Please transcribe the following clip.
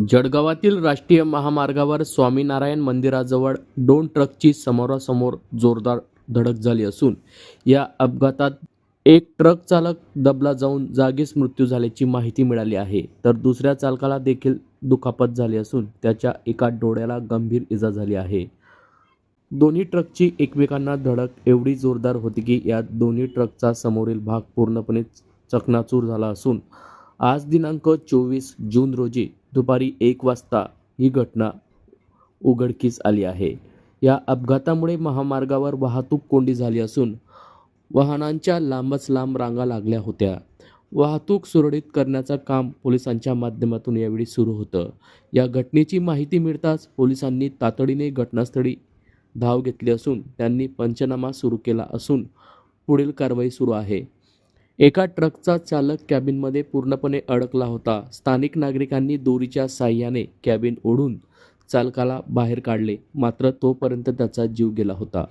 जळगावातील राष्ट्रीय महामार्गावर स्वामीनारायण मंदिराजवळ दोन ट्रकची समोरासमोर जोरदार धडक झाली असून या अपघातात एक ट्रक चालक दबला जाऊन जागीच मृत्यू झाल्याची माहिती मिळाली आहे. तर दुसऱ्या चालकाला देखील दुखापत झाली असून त्याच्या एका डोळ्याला गंभीर इजा झाली आहे. दोन्ही ट्रकची एकमेकांना धडक एवढी जोरदार होती की या दोन्ही ट्रकचा समोरील भाग पूर्णपणे चकनाचूर झाला असून आज दिनांक चोवीस जून रोजी दुपारी एक वाजता ही घटना उघडकीस आली आहे. या अपघातामुळे महामार्गावर वाहतूक कोंडी झाली असून वाहनांच्या लांबच लांब रांगा लागल्या होत्या. वाहतूक सुरळीत करण्याचं काम पोलिसांच्या माध्यमातून यावेळी सुरू होतं. या घटनेची माहिती मिळताच पोलिसांनी तातडीने घटनास्थळी धाव घेतली असून त्यांनी पंचनामा सुरू केला असून पुढील कारवाई सुरू आहे. एका ट्रकचा चालक कॅबिनमध्ये पूर्णपणे अडकला होता. स्थानिक नागरिकांनी दोरीच्या साह्याने कॅबिन ओढून चालकाला बाहेर काढले. मात्र तोपर्यंत त्याचा जीव गेला होता.